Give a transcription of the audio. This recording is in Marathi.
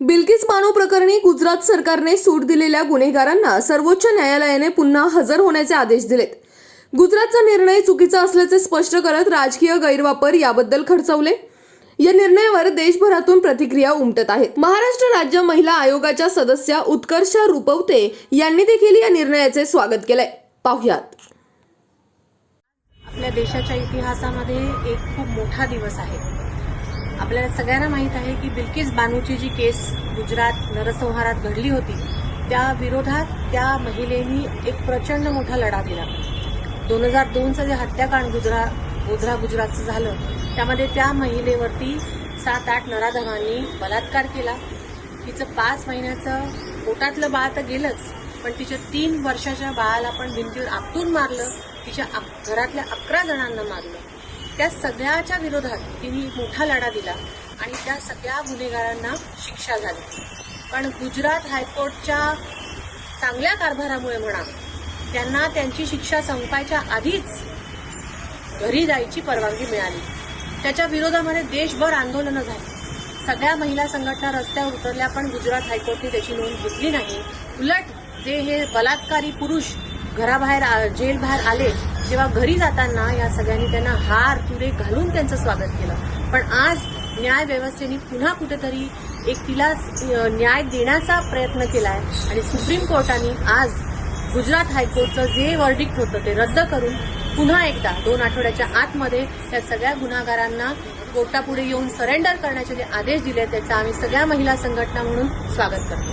बिल्किस बानो प्रकरणी गुजरात सरकारने सूट दिलेल्या गुन्हेगारांना सर्वोच्च न्यायालयाने पुन्हा हजर होण्याचे आदेश दिलेत. गुजरातचा निर्णय चुकीचा असल्याचे स्पष्ट करत राजकीय गैरवापर याबद्दल खडचवले या निर्णयावर देशभरातून प्रतिक्रिया उमटत आहेत. महाराष्ट्र राज्य महिला आयोगाच्या सदस्या उत्कर्षा रुपवते यांनी देखील या निर्णयाचे स्वागत केलंय. पाहुयात. आपल्या देशाच्या इतिहासामध्ये एक खूप मोठा दिवस आहे. आपल्याला सगळ्यांना माहीत आहे की बिल्किस बानूची जी केस गुजरात नरसंहारात घडली होती त्या विरोधात त्या महिलेनी एक प्रचंड मोठा लढा दिला. दोन हजार दोनचं जे हत्याकांड गुजरात गोधरा गुजरातचं झालं त्यामध्ये त्या महिलेवरती सात आठ नराधमांनी बलात्कार केला. तिचं पाच महिन्याचं पोटातलं बाळ तर गेलंच पण तिच्या तीन वर्षाच्या बाळाला पण भिंतीवर आपटून मारलं तिच्या घरातल्या अकरा जणांना मारलं. त्या सगळ्याच्या विरोधात तिने मोठा लढा दिला आणि त्या सगळ्या गुन्हेगारांना शिक्षा झाली. पण गुजरात हायकोर्टच्या चांगल्या कारभारामुळे म्हणा त्यांना त्यांची शिक्षा संपायच्या आधीच घरी जायची परवानगी मिळाली. त्याच्या विरोधामध्ये देशभर आंदोलनं झाली. सगळ्या महिला संघटना रस्त्यावर उतरल्या पण गुजरात हायकोर्टने त्याची नोंद घेतली नाही. उलट जे हे बलात्कारी पुरुष घराबाहेर आ- जेलबाहेर आले जेव्हा घरी जाताना या सगळ्यांनी त्यांना हार तुरे घालून त्यांचं स्वागत केलं. पण आज न्याय व्यवस्थेने पुन्हा कुठेतरी एक तिला न्याय देण्याचा प्रयत्न केलाय आणि सुप्रीम कोर्टाने आज गुजरात हायकोर्टचं जे वर्डिक्ट होतं ते रद्द करून पुन्हा एकदा दोन आठवड्याच्या आतमध्ये त्या सगळ्या गुन्हागारांना कोर्टापुढे येऊन सरेंडर करण्याचे जे आदेश दिले त्याचा आम्ही सगळ्या महिला संघटना म्हणून स्वागत करतो.